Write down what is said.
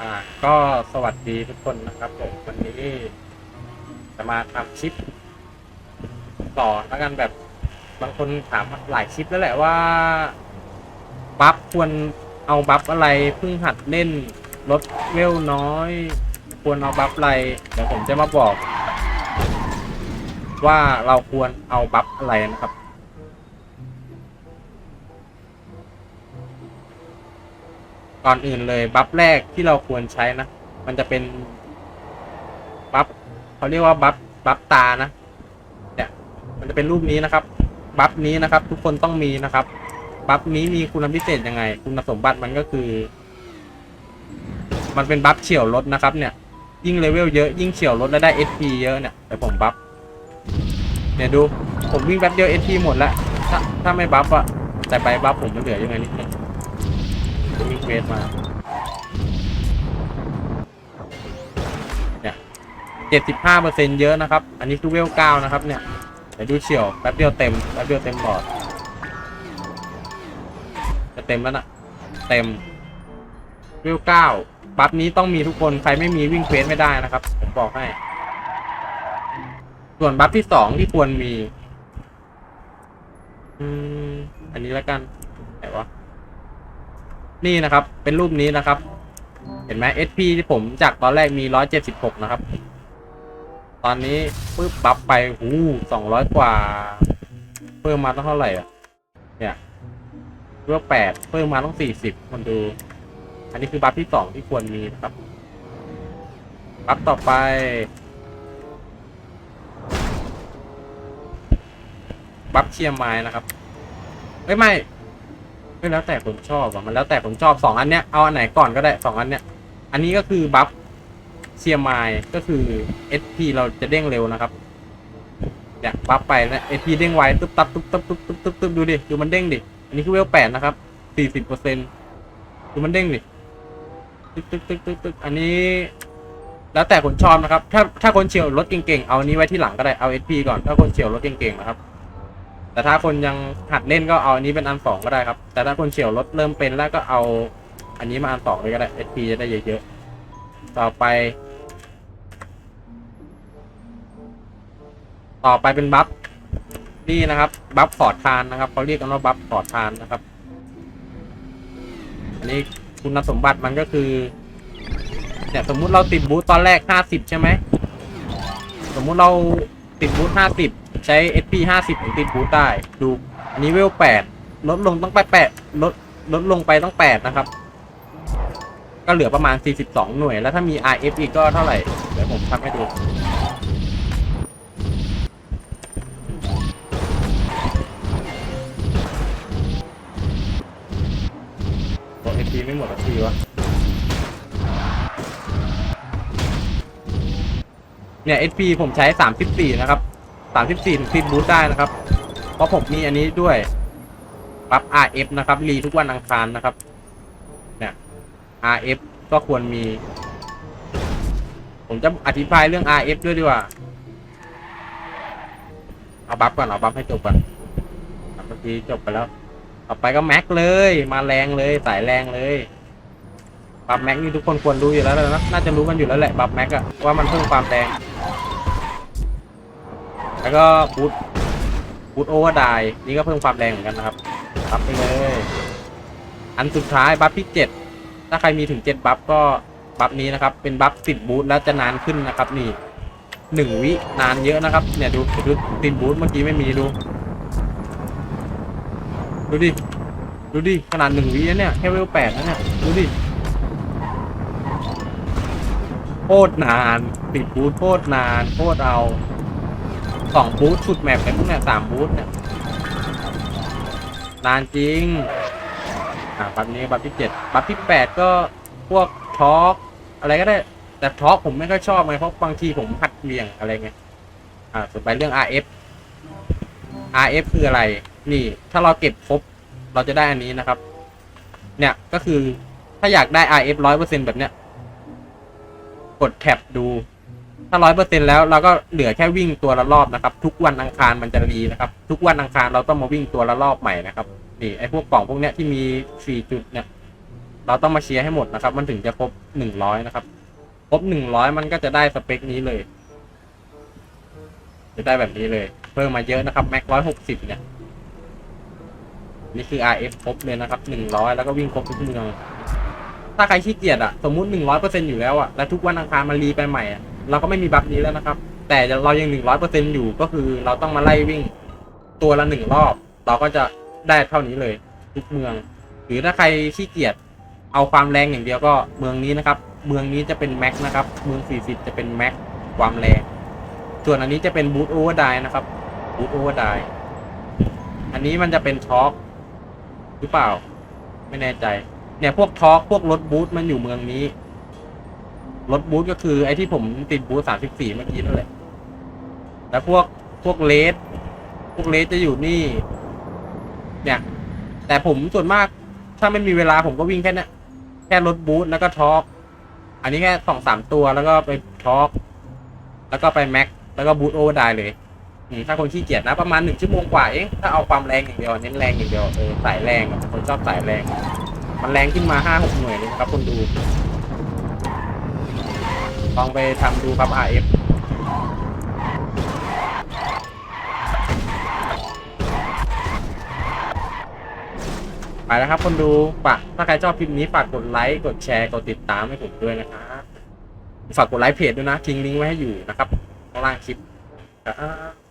อ่าก็สวัสดีทุกคนนะครับผมวันนี้จะมาทำคลิปต่อแล้วกันแบบบางคนถามหลายคลิปแล้วแหละว่า บัฟควรเอาบัฟอะไรเพิ่งหัดเล่นลดเวลน้อย ควรเอาบัฟอะไรเดี๋ยวผมจะมาบอก ว่าเราควรเอาบัฟอะไรนะครับ ก่อนอื่นเลยบัฟแรกที่เราควรใช้นะ มันจะเป็นบัฟเขาเรียกว่าบัฟบัฟตานะเนี่ยมันจะเป็นรูปนี้นะครับบัฟนี้นะครับ ทุกคนต้องมีนะครับบัฟนี้มีคุณพิเศษยังไง คุณสมบัติมันก็คือ มันเป็นบัฟเฉียวรถนะครับ เนี่ย ยิ่งเลเวลเยอะยิ่งเฉียวรถและได้ SP เยอะเนี่ยแต่ผมบัฟเนี่ยดู ผมวิ่งแป๊บเดียว SP หมดแล้วถ้าถ้าไม่บัฟอะแต่ไปบัฟผมมันเหลือยังไงนิดนึง วิ่งเควสมาเนี่ยเจ็ดสิบห้าเปอร์เซ็นเยอะนะครับ อันนี้คือเวลเก้านะครับเนี่ยเดี๋ยวดูเฉียวแป๊บเดียวเต็มแป๊บเดียวเต็มหลอดจะเต็มแล้วนะเต็มเวลเก้าบัฟนี้ต้องมีทุกคนใครไม่มีวิ่งเควสไม่ได้นะครับ ผมบอกให้ ส่วนบัฟที่สองที่ควรมี อืม อันนี้แล้วกันไหนวะ นี่นะครับ เป็นรูปนี้นะครับ เห็นไหม SP ที่ผมจากตอนแรกมีร้อยเจ็ดสิบหกนะครับ ตอนนี้ปึ๊บบัฟไปหูสองร้อยกว่า เพิ่มมาต้องเท่าไหร่อะ เนี่ยเรื่องแปดเพิ่มมาต้องสี่สิบคนดู อันนี้คือบัฟที่สองที่ควรมีนะครับ บัฟต่อไปบัฟเชียร์ไม้นะครับ ไม่ไม่ ไม่แล้วแต่คนชอบอะมันแล้วแต่คนชอบสองอันเนี้ยเอาอันไหนก่อนก็ได้สองอันเนี้ยอันนี้ก็คือบัฟเชียมล์ก็คือ SP เราจะเด้งเร็วนะครับเนี่ยบัฟไปนะ SP เด้งไวตุ๊บตับตุ๊บตับตุ๊บตุ๊บตุ๊บตุ๊บดูดิดูมันเด้งดิอันนี้คือเวลแปดนะครับสี่สิบเปอร์เซ็นดูมันเด้งดิตึ๊กตึ๊กตึ๊กตึ๊กตึ๊กอันนี้ แล้วแต่คนชอบนะครับ ถ้าถ้าคนเฉียวรถเก่งๆเอาอันนี้ไว้ที่หลังก็ได้เอา SP ก่อนถ้าคนเฉียวรถเก่งๆนะครับ แต่ถ้าคนยังหัดเล่นก็เอาอันนี้เป็นอันสองก็ได้ครับ แต่ถ้าคนเฉียวรถเริ่มเป็นแล้วก็เอา อันนี้มาอันสองเลยก็ได้ SP จะได้เยอะๆ ต่อไป ต่อไปเป็นบัฟนี่นะครับ บัฟขอดทานนะครับเขาเรียกกันว่าบัฟขอดทานนะครับ อันนี้คุณสมบัติมันก็คือเนี่ยสมมุติเราติดบูตตอนแรกห้าสิบใช่ไหม สมมุติเราติดบูทห้าสิบ ใช้ SP ห้าสิบถึงติดบูทได้ดูอันนี้เวลแปดลดลงต้องไปแปดลดลดลงไปต้องแปดนะครับ ก็เหลือประมาณ 42 หน่วย แล้วถ้ามี RF อีกก็เท่าไหร่ เดี๋ยวผมทำให้ดูตัว SP ไม่หมดสักทีวะเนี่ย SP ผมใช้ 34 นะครับ 34ถึงติดบูทได้นะครับ เพราะผมมีอันนี้ด้วยปรับ RF นะครับ รีทุกวันอังคารนะครับ เนี่ย RF ก็ควรมี ผมจะอธิบายเรื่อง RF ด้วยดีกว่า เอาบัฟก่อน เอาบัฟให้จบก่อนเมื่อกี้จบไปแล้ว ต่อไปก็แม็กเลย มาแรงเลย สายแรงเลยบัฟแม็กนี่ทุกคนควรรู้อยู่แล้วนะ น่าจะรู้กันอยู่แล้วแหละบัฟแม็กอะว่ามันเพิ่มความแรง แล้วก็บูทบูทโอเวอร์ไดนี่ก็เพิ่มความแรงเหมือนกันนะครับบัฟไปเลย อันสุดท้ายบัฟที่เจ็ดถ้าใครมีถึงเจ็ดบัฟก็บัฟนี้นะครับ เป็นบัฟติดบูทแล้วจะนานขึ้นนะครับ นี่หนึ่งวินานเยอะนะครับ เนี่ยดูดูติดบูทเมื่อกี้ไม่มีดู ดูดิ ดูดิ ขนาดหนึ่งวินะเนี่ยแค่เวลแปดนะเนี่ย ดูดิโคตรนาน ติดบูทโคตรนานโคตรเอา สองบูทสุดแมปเลยพวกเนี่ยสามบูทเนี่ยนานจริง อ่าบัฟนี้บัฟที่เจ็ดบัฟที่แปดก็พวกทอล์กอะไรก็ได้ แต่ทอล์กผมไม่ค่อยชอบไงเพราะบางทีผมหัดเบี่ยงอะไรเงี้ย อ่าส่วนไปเรื่อง RF RF คืออะไร นี่ ถ้าเราเก็บครบ เราจะได้อันนี้นะครับ เนี่ยก็คือถ้าอยากได้ RF ร้อยเปอร์เซ็นแบบเนี้ย กดแท็บดู ถ้าร้อยเปอร์เซ็นแล้วเราก็เหลือแค่วิ่งตัวละรอบนะครับ ทุกวันอังคารมันจะรีนะครับ ทุกวันอังคารเราต้องมาวิ่งตัวละรอบใหม่นะครับนี่ไอ้พวกกล่องพวกเนี้ยที่มีสี่จุดเนี่ยเราต้องมาเชียร์ให้หมดนะครับ มันถึงจะครบหนึ่งร้อยนะครับครบหนึ่งร้อยมันก็จะได้สเปคนี้เลย จะได้แบบนี้เลย เพิ่มมาเยอะนะครับแม็กร้อยหกสิบเนี่ยนี่คือ RF ครบเลยนะครับหนึ่งร้อยแล้วก็วิ่งครบทุกเมืองถ้าใครขี้เกียจอะสมมุติหนึ่งร้อยเปอร์เซ็นอยู่แล้วอะแล้วทุกวันอังคารมารีไปใหม่อะ เราก็ไม่มีบัฟนี้แล้วนะครับ แต่เรายังหนึ่งร้อยเปอร์เซ็นอยู่ก็คือเราต้องมาไล่วิ่งตัวละหนึ่งรอบ เราก็จะได้เท่านี้เลยทุกเมือง หรือถ้าใครขี้เกียจเอาความแรงอย่างเดียวก็เมืองนี้นะครับ เมืองนี้จะเป็นแม็กนะครับ เมืองสี่สิบจะเป็นแม็กความแรง ส่วนอันนี้จะเป็นบูทโอเวอร์ไดนะครับบูทโอเวอร์ไดอันนี้มันจะเป็นช็อคหรือเปล่า ไม่แน่ใจ เนี่ยพวกทอร์กพวกรถบูทมันอยู่เมืองนี้ รถบูทก็คือไอ้ที่ผมติดบูทสามสิบสี่เมื่อกี้นั่นแหละ แล้วพวกพวกเลสพวกเลสจะอยู่นี่ เนี่ย แต่ผมส่วนมากถ้าไม่มีเวลาผมก็วิ่งแค่นี้ยแค่รถบูทแล้วก็ทอร์กอันนี้แค่สองสามตัวแล้วก็ไปทอร์กแล้วก็ไปแม็กแล้วก็บูทโอเวอร์ไดเลยถ้าคนขี้เกียจนะประมาณหนึ่งชั่วโมงกว่าเองถ้าเอาความแรงอย่างเดียวเน้นแรงอย่างเดียวเออสายแรงคนชอบสายแรง มันแรงขึ้นมาห้าหกหน่วยเลยครับคนดู ลองไปทำดูครับ RF ไปแล้วครับคนดูฝากถ้าใครชอบคลิปนี้ฝากกดไลค์กดแชร์กดติดตามให้ผมด้วยนะครับฝากกดไลค์เพจด้วยนะทิ้งลิงก์ไว้ให้อยู่นะครับข้างล่างคลิปครับ